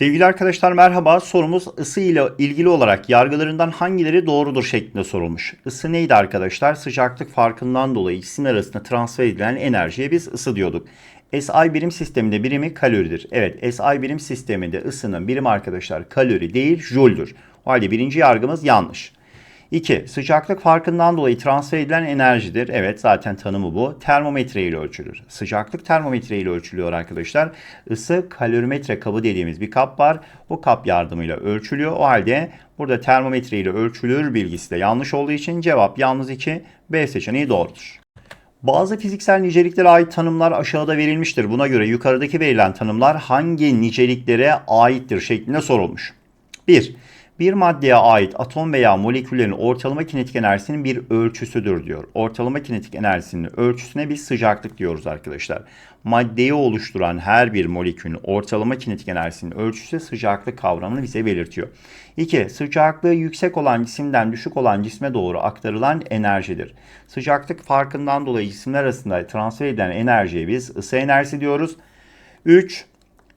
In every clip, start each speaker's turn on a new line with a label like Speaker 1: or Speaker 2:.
Speaker 1: Sevgili arkadaşlar merhaba. Sorumuz ısı ile ilgili olarak yargılarından hangileri doğrudur şeklinde sorulmuş. Isı neydi arkadaşlar? Sıcaklık farkından dolayı ikisinin arasında transfer edilen enerjiye biz ısı diyorduk. SI birim sisteminde birimi kaloridir. Evet SI birim sisteminde ısının birimi arkadaşlar kalori değil joule'dur. O halde birinci yargımız yanlış. 2. Sıcaklık farkından dolayı transfer edilen enerjidir. Evet zaten tanımı bu. Termometre ile ölçülür. Sıcaklık termometre ile ölçülüyor arkadaşlar. Isı kalorimetre kabı dediğimiz bir kap var. O kap yardımıyla ölçülüyor. O halde burada termometre ile ölçülür bilgisi de yanlış olduğu için cevap yalnız 2. B seçeneği doğrudur. Bazı fiziksel niceliklere ait tanımlar aşağıda verilmiştir. Buna göre yukarıdaki verilen tanımlar hangi niceliklere aittir şeklinde sorulmuş. 1. Bir maddeye ait atom veya moleküllerin ortalama kinetik enerjisinin bir ölçüsüdür diyor. Ortalama kinetik enerjisinin ölçüsüne biz sıcaklık diyoruz arkadaşlar. Maddeyi oluşturan her bir molekülün ortalama kinetik enerjisinin ölçüsü sıcaklık kavramını bize belirtiyor. 2. Sıcaklığı yüksek olan cisimden düşük olan cisme doğru aktarılan enerjidir. Sıcaklık farkından dolayı cisimler arasında transfer edilen enerjiye biz ısı enerjisi diyoruz. 3.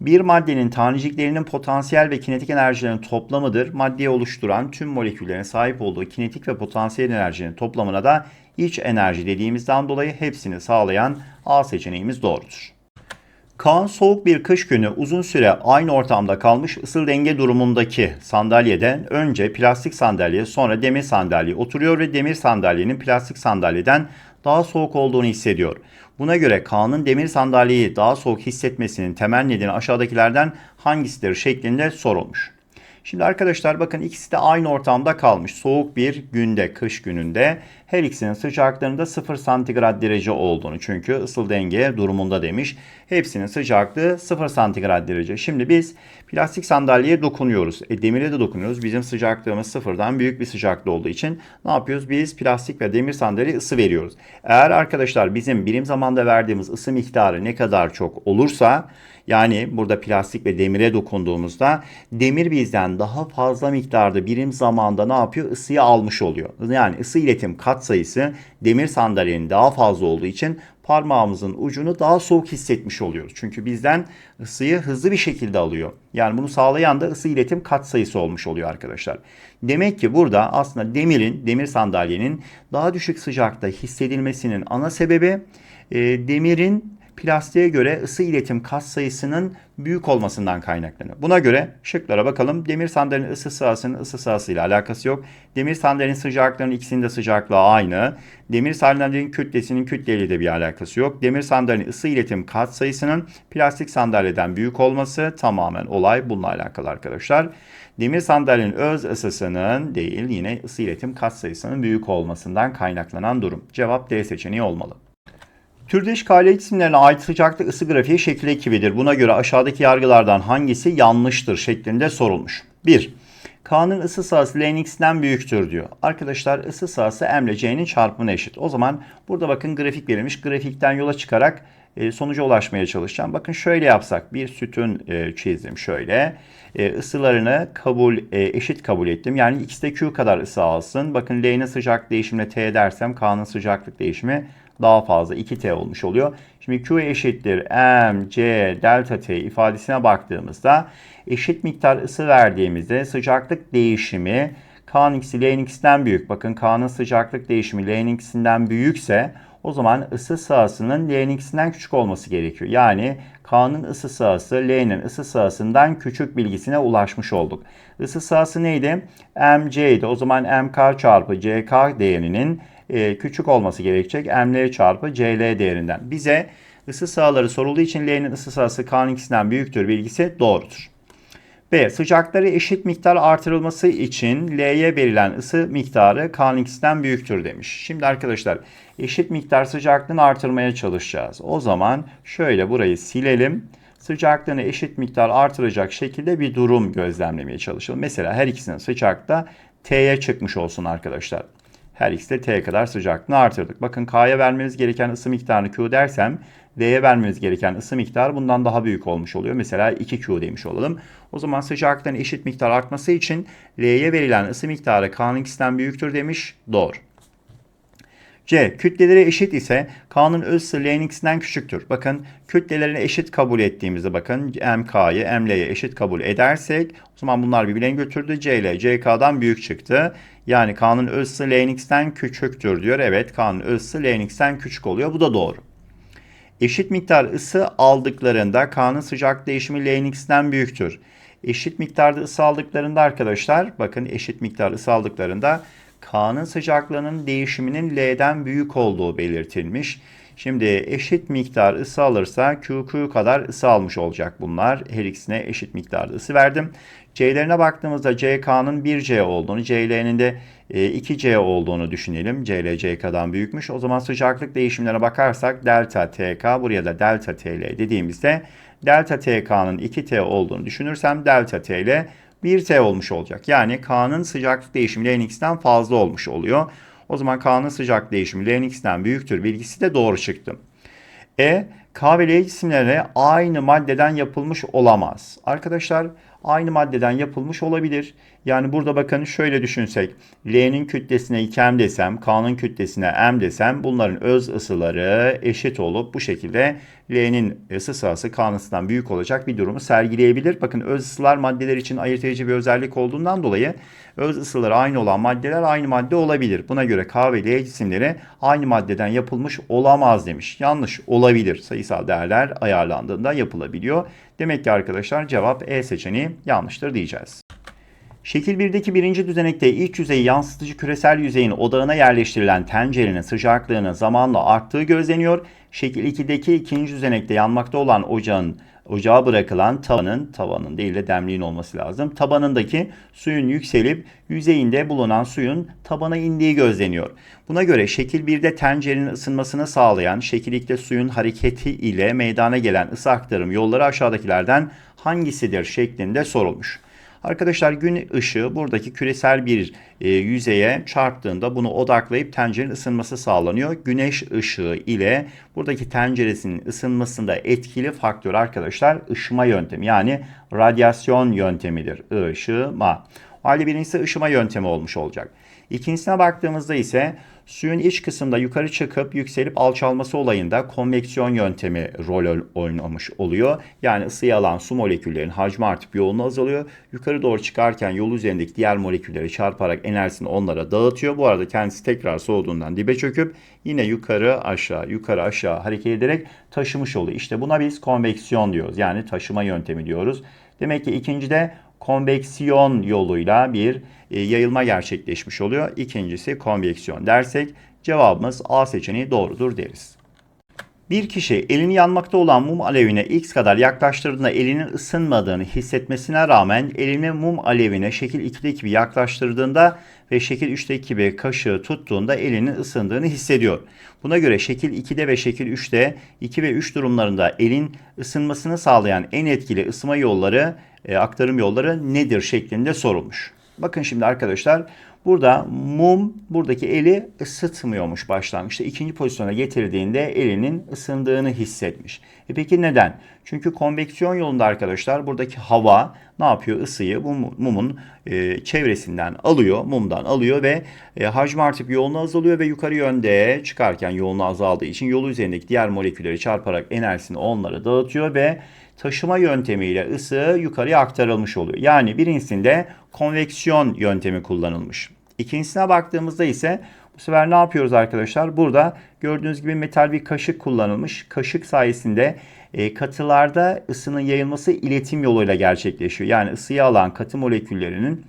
Speaker 1: Bir maddenin taneciklerinin potansiyel ve kinetik enerjilerinin toplamıdır. Maddeyi oluşturan tüm moleküllerin sahip olduğu kinetik ve potansiyel enerjinin toplamına da iç enerji dediğimizden dolayı hepsini sağlayan A seçeneğimiz doğrudur. Kaan soğuk bir kış günü uzun süre aynı ortamda kalmış ısıl denge durumundaki sandalyeden önce plastik sandalye sonra demir sandalye oturuyor ve demir sandalyenin plastik sandalyeden daha soğuk olduğunu hissediyor. Buna göre Kaan'ın demir sandalyeyi daha soğuk hissetmesinin temel nedeni aşağıdakilerden hangisidir şeklinde sorulmuş. Şimdi arkadaşlar bakın ikisi de aynı ortamda kalmış. Soğuk bir günde, kış gününde her ikisinin sıcaklarında 0 santigrat derece olduğunu çünkü ısıl denge durumunda demiş. Hepsinin sıcaklığı 0 santigrat derece. Şimdi biz plastik sandalyeye dokunuyoruz. E, demire de dokunuyoruz. Bizim sıcaklığımız sıfırdan büyük bir sıcaklığı olduğu için ne yapıyoruz? Biz plastik ve demir sandalyeye ısı veriyoruz. Eğer arkadaşlar bizim birim zamanda verdiğimiz ısı miktarı ne kadar çok olursa yani burada plastik ve demire dokunduğumuzda demir bizden daha fazla miktarda birim zamanda ne yapıyor? Isıyı almış oluyor. Yani ısı iletim kat sayısı demir sandalyenin daha fazla olduğu için parmağımızın ucunu daha soğuk hissetmiş oluyoruz. Çünkü bizden ısıyı hızlı bir şekilde alıyor. Yani bunu sağlayan da ısı iletim kat sayısı olmuş oluyor arkadaşlar. Demek ki burada aslında demirin, demir sandalyenin daha düşük sıcakta hissedilmesinin ana sebebi e, demirin plastiğe göre ısı iletim kat sayısının büyük olmasından kaynaklanıyor. Buna göre şıklara bakalım. Demir sandalyenin ısı sahasının ısı sahasıyla alakası yok. Demir sandalyenin sıcaklığının ikisinin de sıcaklığı aynı. Demir sandalyenin kütlesinin kütleyle de bir alakası yok. Demir sandalyenin ısı iletim kat sayısının plastik sandalyeden büyük olması tamamen olay bununla alakalı arkadaşlar. Demir sandalyenin öz ısısının değil yine ısı iletim kat sayısının büyük olmasından kaynaklanan durum. Cevap D seçeneği olmalı. Türdeş KL cisimlerine ait sıcaklık ısı grafiği şekil ekibidir. Buna göre aşağıdaki yargılardan hangisi yanlıştır şeklinde sorulmuş. 1. K'nın ısı sahası L'nin büyüktür diyor. Arkadaşlar ısı sahası M ile C'nin çarpımına eşit. O zaman burada bakın grafik verilmiş. Grafikten yola çıkarak e, sonuca ulaşmaya çalışacağım. Bakın şöyle yapsak bir sütun e, çizdim şöyle. E, ısılarını kabul eşit kabul ettim. Yani ikisi de Q kadar ısı alsın. Bakın L'nin sıcak değişimine T dersem K'nın sıcaklık değişimi daha fazla 2T olmuş oluyor. Şimdi Q eşittir M, C, delta T ifadesine baktığımızda eşit miktar ısı verdiğimizde sıcaklık değişimi K'nın ikisi L'nin büyük. Bakın K'nın sıcaklık değişimi L'nin ikisinden büyükse o zaman ısı sahasının L'nin ikisinden küçük olması gerekiyor. Yani K'nın ısı sahası L'nin ısı sahasından küçük bilgisine ulaşmış olduk. Isı sahası neydi? MC idi. O zaman MK çarpı CK değerinin e, küçük olması gerekecek. ML çarpı CL değerinden. Bize ısı sahaları sorulduğu için L'nin ısı sahası K'nın büyüktür bilgisi doğrudur. B. Sıcakları eşit miktar artırılması için L'ye verilen ısı miktarı K'nın büyüktür demiş. Şimdi arkadaşlar eşit miktar sıcaklığını artırmaya çalışacağız. O zaman şöyle burayı silelim. Sıcaklığını eşit miktar artıracak şekilde bir durum gözlemlemeye çalışalım. Mesela her ikisinin sıcaklığı T'ye çıkmış olsun arkadaşlar. Her ikisi de T kadar sıcaklığını artırdık. Bakın K'ya vermemiz gereken ısı miktarını Q dersem D'ye vermemiz gereken ısı miktarı bundan daha büyük olmuş oluyor. Mesela 2Q demiş olalım. O zaman sıcaklığın eşit miktar artması için L'ye verilen ısı miktarı K'nın ikisinden büyüktür demiş. Doğru. C. Kütleleri eşit ise K'nın öz ısı L'nin küçüktür. Bakın kütlelerini eşit kabul ettiğimizde bakın MK'yı ML'ye eşit kabul edersek o zaman bunlar birbirine götürdü. C ile CK'dan büyük çıktı. Yani K'nın öz ısı L'nin küçüktür diyor. Evet K'nın öz ısı L'nin küçük oluyor. Bu da doğru. Eşit miktar ısı aldıklarında K'nın sıcak değişimi L'nin büyüktür. Eşit miktarda ısı aldıklarında arkadaşlar bakın eşit miktar ısı aldıklarında K'nın sıcaklığının değişiminin L'den büyük olduğu belirtilmiş. Şimdi eşit miktar ısı alırsa QQ kadar ısı almış olacak bunlar. Her ikisine eşit miktarda ısı verdim. C'lerine baktığımızda CK'nın 1C olduğunu, CL'nin de 2C olduğunu düşünelim. CL CK'dan büyükmüş. O zaman sıcaklık değişimlerine bakarsak delta TK buraya da delta TL dediğimizde delta TK'nın 2T olduğunu düşünürsem delta TL 1T olmuş olacak. Yani K'nın sıcaklık değişimi Lnx'ten fazla olmuş oluyor. O zaman K'nın sıcak değişimi Lnx'ten büyüktür bilgisi de doğru çıktı. E, K ve L cisimleri aynı maddeden yapılmış olamaz. Arkadaşlar aynı maddeden yapılmış olabilir. Yani burada bakın şöyle düşünsek. L'nin kütlesine 2M desem, K'nın kütlesine M desem bunların öz ısıları eşit olup bu şekilde L'nin ısı sırası K'nın büyük olacak bir durumu sergileyebilir. Bakın öz ısılar maddeler için ayırt edici bir özellik olduğundan dolayı öz ısıları aynı olan maddeler aynı madde olabilir. Buna göre K ve L cisimleri aynı maddeden yapılmış olamaz demiş. Yanlış olabilir. Sayısal değerler ayarlandığında yapılabiliyor. Demek ki arkadaşlar cevap E seçeneği yanlıştır diyeceğiz. Şekil 1'deki birinci düzenekte iç yüzeyi yansıtıcı küresel yüzeyin odağına yerleştirilen tencerenin sıcaklığının zamanla arttığı gözleniyor. Şekil 2'deki ikinci düzenekte yanmakta olan ocağın ocağa bırakılan tavanın, tavanın değil de demliğin olması lazım. Tabanındaki suyun yükselip yüzeyinde bulunan suyun tabana indiği gözleniyor. Buna göre şekil 1'de tencerenin ısınmasını sağlayan, şekil 2'de suyun hareketi ile meydana gelen ısı aktarım yolları aşağıdakilerden hangisidir şeklinde sorulmuş. Arkadaşlar gün ışığı buradaki küresel bir e, yüzeye çarptığında bunu odaklayıp tencerenin ısınması sağlanıyor. Güneş ışığı ile buradaki tenceresinin ısınmasında etkili faktör arkadaşlar ışıma yöntemi yani radyasyon yöntemidir. Işıma. O halde birincisi ışıma yöntemi olmuş olacak. İkincisine baktığımızda ise suyun iç kısımda yukarı çıkıp yükselip alçalması olayında konveksiyon yöntemi rol oynamış oluyor. Yani ısıyı alan su moleküllerinin hacmi artıp yoğunluğu azalıyor. Yukarı doğru çıkarken yol üzerindeki diğer molekülleri çarparak enerjisini onlara dağıtıyor. Bu arada kendisi tekrar soğuduğundan dibe çöküp yine yukarı aşağı yukarı aşağı hareket ederek taşımış oluyor. İşte buna biz konveksiyon diyoruz. Yani taşıma yöntemi diyoruz. Demek ki ikincide konveksiyon yoluyla bir e, yayılma gerçekleşmiş oluyor. İkincisi konveksiyon dersek cevabımız A seçeneği doğrudur deriz. Bir kişi elini yanmakta olan mum alevine x kadar yaklaştırdığında elinin ısınmadığını hissetmesine rağmen elini mum alevine şekil 2'deki gibi yaklaştırdığında ve şekil 3'teki gibi kaşığı tuttuğunda elinin ısındığını hissediyor. Buna göre şekil 2'de ve şekil 3'te 2 ve 3 durumlarında elin ısınmasını sağlayan en etkili ısıma yolları, e, aktarım yolları nedir şeklinde sorulmuş. Bakın şimdi arkadaşlar burada mum buradaki eli ısıtmıyormuş başlangıçta. ikinci pozisyona getirdiğinde elinin ısındığını hissetmiş. E peki neden? Çünkü konveksiyon yolunda arkadaşlar buradaki hava ne yapıyor? Isıyı bu mumun e, çevresinden alıyor, mumdan alıyor ve e, hacmi artıp yoğunluğu azalıyor ve yukarı yönde çıkarken yoğunluğu azaldığı için yolu üzerindeki diğer molekülleri çarparak enerjisini onlara dağıtıyor ve taşıma yöntemiyle ısı yukarıya aktarılmış oluyor. Yani birincisinde konveksiyon yöntemi kullanılmış. İkincisine baktığımızda ise bu sefer ne yapıyoruz arkadaşlar? Burada gördüğünüz gibi metal bir kaşık kullanılmış. Kaşık sayesinde e, katılarda ısının yayılması iletim yoluyla gerçekleşiyor. Yani ısıyı alan katı moleküllerinin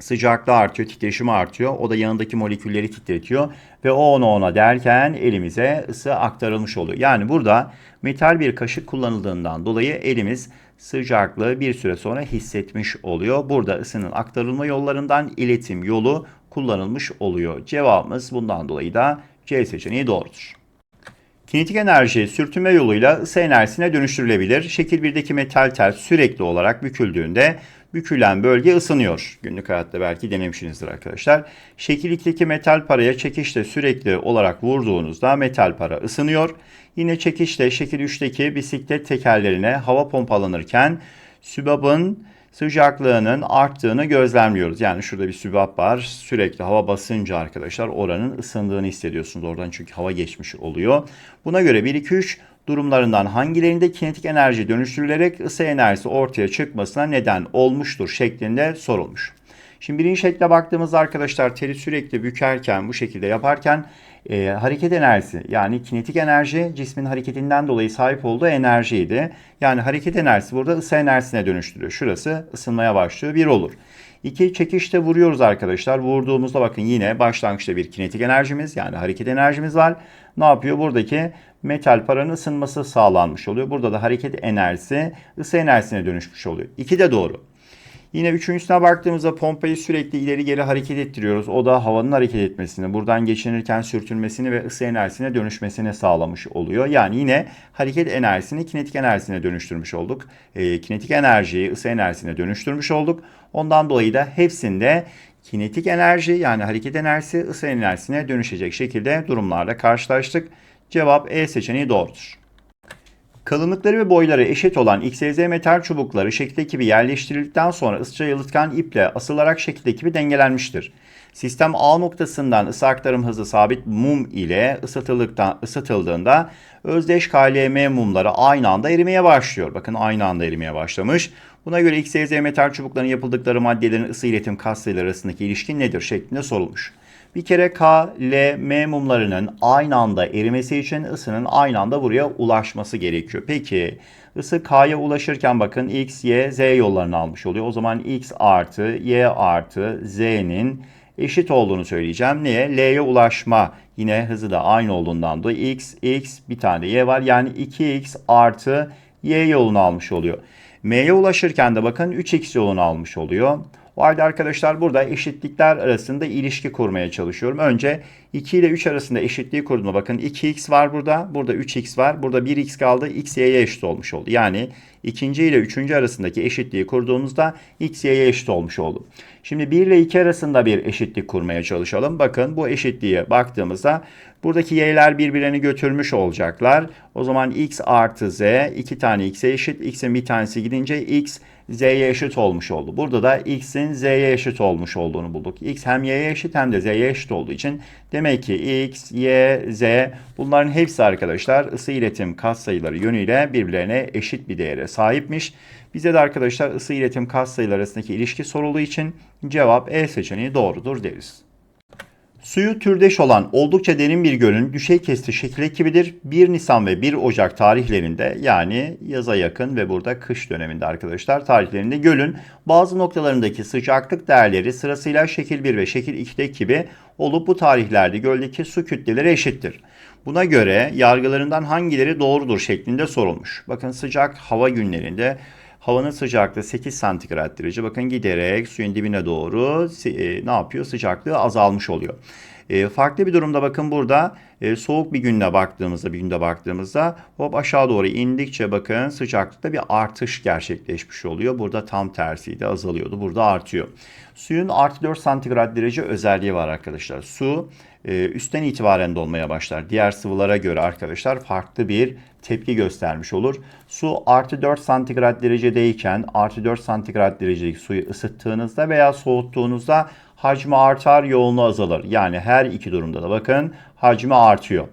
Speaker 1: sıcaklığı artıyor, titreşimi artıyor. O da yanındaki molekülleri titretiyor ve o ona ona derken elimize ısı aktarılmış oluyor. Yani burada metal bir kaşık kullanıldığından dolayı elimiz sıcaklığı bir süre sonra hissetmiş oluyor. Burada ısının aktarılma yollarından iletim yolu kullanılmış oluyor. Cevabımız bundan dolayı da C seçeneği doğrudur. Kinetik enerji sürtünme yoluyla ısı enerjisine dönüştürülebilir. Şekil 1'deki metal tel sürekli olarak büküldüğünde bükülen bölge ısınıyor. Günlük hayatta belki denemişsinizdir arkadaşlar. Şekil 2'deki metal paraya çekişle sürekli olarak vurduğunuzda metal para ısınıyor. Yine çekişle şekil 3'teki bisiklet tekerlerine hava pompalanırken Sübabın sıcaklığının arttığını gözlemliyoruz. Yani şurada bir sübap var. Sürekli hava basınca arkadaşlar oranın ısındığını hissediyorsunuz. Oradan çünkü hava geçmiş oluyor. Buna göre 1 2 3 durumlarından hangilerinde kinetik enerji dönüştürülerek ısı enerjisi ortaya çıkmasına neden olmuştur şeklinde sorulmuş. Şimdi birinci şekle baktığımızda arkadaşlar teri sürekli bükerken bu şekilde yaparken e, hareket enerjisi yani kinetik enerji cismin hareketinden dolayı sahip olduğu enerjiydi. Yani hareket enerjisi burada ısı enerjisine dönüştürüyor. Şurası ısınmaya başlıyor bir olur. İki çekişte vuruyoruz arkadaşlar. Vurduğumuzda bakın yine başlangıçta bir kinetik enerjimiz yani hareket enerjimiz var. Ne yapıyor? Buradaki metal paranın ısınması sağlanmış oluyor. Burada da hareket enerjisi ısı enerjisine dönüşmüş oluyor. İki de doğru. Yine üçüncüsüne baktığımızda pompayı sürekli ileri geri hareket ettiriyoruz. O da havanın hareket etmesini, buradan geçinirken sürtünmesini ve ısı enerjisine dönüşmesini sağlamış oluyor. Yani yine hareket enerjisini kinetik enerjisine dönüştürmüş olduk. E, kinetik enerjiyi ısı enerjisine dönüştürmüş olduk. Ondan dolayı da hepsinde kinetik enerji yani hareket enerjisi ısı enerjisine dönüşecek şekilde durumlarla karşılaştık. Cevap E seçeneği doğrudur. Kalınlıkları ve boyları eşit olan XYZ metal çubukları şekildeki gibi yerleştirildikten sonra ısıca yalıtkan iple asılarak şekildeki gibi dengelenmiştir. Sistem A noktasından ısı aktarım hızı sabit mum ile ısıtıldıktan, ısıtıldığında özdeş KLM mumları aynı anda erimeye başlıyor. Bakın aynı anda erimeye başlamış. Buna göre XYZ metal çubukların yapıldıkları maddelerin ısı iletim katsayıları arasındaki ilişki nedir şeklinde sorulmuş. Bir kere K, L, M mumlarının aynı anda erimesi için ısının aynı anda buraya ulaşması gerekiyor. Peki ısı K'ya ulaşırken bakın X, Y, Z yollarını almış oluyor. O zaman X artı Y artı Z'nin eşit olduğunu söyleyeceğim. Niye? L'ye ulaşma yine hızı da aynı olduğundan dolayı X, X bir tane Y var. Yani 2X artı Y yolunu almış oluyor. M'ye ulaşırken de bakın 3X yolunu almış oluyor. O halde arkadaşlar burada eşitlikler arasında ilişki kurmaya çalışıyorum. Önce 2 ile 3 arasında eşitliği kurduğumda bakın 2x var burada. Burada 3x var. Burada 1x kaldı. x y'ye eşit olmuş oldu. Yani ikinci ile üçüncü arasındaki eşitliği kurduğumuzda x y'ye eşit olmuş oldu. Şimdi 1 ile 2 arasında bir eşitlik kurmaya çalışalım. Bakın bu eşitliğe baktığımızda buradaki y'ler birbirlerini götürmüş olacaklar. O zaman x artı z 2 tane x'e eşit. x'in bir tanesi gidince x z'ye eşit olmuş oldu. Burada da x'in z'ye eşit olmuş olduğunu bulduk. x hem y'ye eşit hem de z'ye eşit olduğu için demek ki x, y, z bunların hepsi arkadaşlar ısı iletim katsayıları yönüyle birbirlerine eşit bir değere sahipmiş. Bize de arkadaşlar ısı iletim katsayıları arasındaki ilişki sorulduğu için cevap E seçeneği doğrudur deriz. Suyu türdeş olan oldukça derin bir gölün düşey kesti şekil ekibidir. 1 Nisan ve 1 Ocak tarihlerinde yani yaza yakın ve burada kış döneminde arkadaşlar tarihlerinde gölün bazı noktalarındaki sıcaklık değerleri sırasıyla şekil 1 ve şekil 2'deki gibi olup bu tarihlerde göldeki su kütleleri eşittir. Buna göre yargılarından hangileri doğrudur şeklinde sorulmuş. Bakın sıcak hava günlerinde Havanın sıcaklığı 8 santigrat derece. Bakın giderek suyun dibine doğru e, ne yapıyor? Sıcaklığı azalmış oluyor. E, farklı bir durumda bakın burada e, soğuk bir günde baktığımızda bir günde baktığımızda hop aşağı doğru indikçe bakın sıcaklıkta bir artış gerçekleşmiş oluyor. Burada tam tersiydi azalıyordu. Burada artıyor. Suyun artı 4 santigrat derece özelliği var arkadaşlar. Su e, üstten itibaren donmaya başlar. Diğer sıvılara göre arkadaşlar farklı bir tepki göstermiş olur. Su artı 4 santigrat derecedeyken artı 4 santigrat derecelik suyu ısıttığınızda veya soğuttuğunuzda hacmi artar, yoğunluğu azalır. Yani her iki durumda da bakın hacmi artıyor.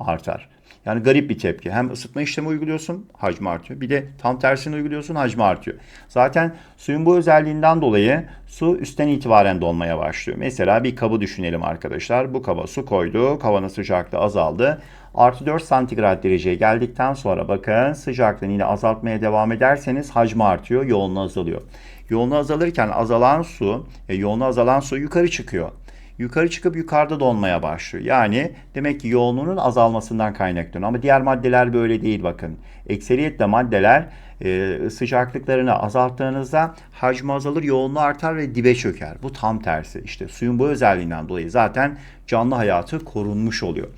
Speaker 1: Artar. Yani garip bir tepki. Hem ısıtma işlemi uyguluyorsun, hacmi artıyor. Bir de tam tersini uyguluyorsun, hacmi artıyor. Zaten suyun bu özelliğinden dolayı su üstten itibaren donmaya başlıyor. Mesela bir kabı düşünelim arkadaşlar. Bu kaba su koyduk, havanın sıcaklığı azaldı. Artı 4 santigrat dereceye geldikten sonra bakın sıcaklığını yine azaltmaya devam ederseniz hacmi artıyor, yoğunluğu azalıyor. Yoğunluğu azalırken azalan su, e, yoğunluğu azalan su yukarı çıkıyor yukarı çıkıp yukarıda donmaya başlıyor. Yani demek ki yoğunluğunun azalmasından kaynaklanıyor. Ama diğer maddeler böyle değil bakın. Ekseriyetle maddeler e, sıcaklıklarını azalttığınızda hacmi azalır, yoğunluğu artar ve dibe çöker. Bu tam tersi. İşte suyun bu özelliğinden dolayı zaten canlı hayatı korunmuş oluyor.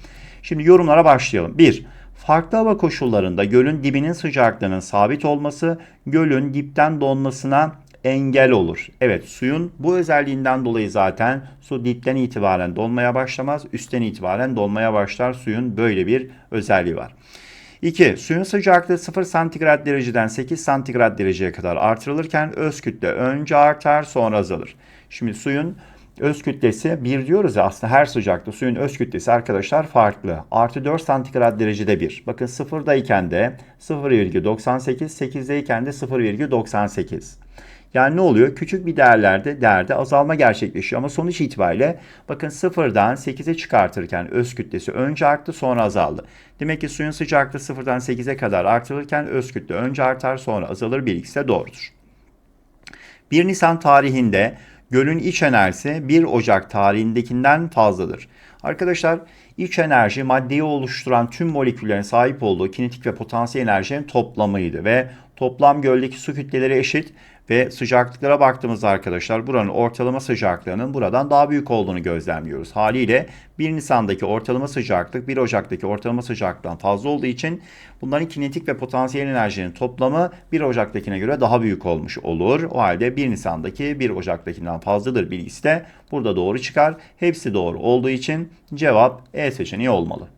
Speaker 1: Şimdi yorumlara başlayalım. 1. Farklı hava koşullarında gölün dibinin sıcaklığının sabit olması gölün dipten donmasına engel olur. Evet suyun bu özelliğinden dolayı zaten su dipten itibaren donmaya başlamaz. Üstten itibaren donmaya başlar. Suyun böyle bir özelliği var. 2. Suyun sıcaklığı 0 santigrat dereceden 8 santigrat dereceye kadar artırılırken öz kütle önce artar sonra azalır. Şimdi suyun öz kütlesi 1 diyoruz ya aslında her sıcakta suyun öz kütlesi arkadaşlar farklı. Artı 4 santigrat derecede 1. Bakın 0'dayken de 0,98, 8'deyken de 0,98. Yani ne oluyor? Küçük bir değerlerde değerde azalma gerçekleşiyor ama sonuç itibariyle bakın sıfırdan 8'e çıkartırken öz kütlesi önce arttı sonra azaldı. Demek ki suyun sıcaklığı sıfırdan 8'e kadar artırılırken öz kütle önce artar sonra azalır bilgisi de doğrudur. 1 Nisan tarihinde gölün iç enerjisi 1 Ocak tarihindekinden fazladır. Arkadaşlar iç enerji maddeyi oluşturan tüm moleküllerin sahip olduğu kinetik ve potansiyel enerjinin toplamıydı ve toplam göldeki su kütleleri eşit ve sıcaklıklara baktığımızda arkadaşlar buranın ortalama sıcaklığının buradan daha büyük olduğunu gözlemliyoruz. Haliyle 1 Nisan'daki ortalama sıcaklık 1 Ocak'taki ortalama sıcaklıktan fazla olduğu için bunların kinetik ve potansiyel enerjinin toplamı 1 Ocak'takine göre daha büyük olmuş olur. O halde 1 Nisan'daki 1 Ocak'takinden fazladır bilgisi de burada doğru çıkar. Hepsi doğru olduğu için cevap E seçeneği olmalı.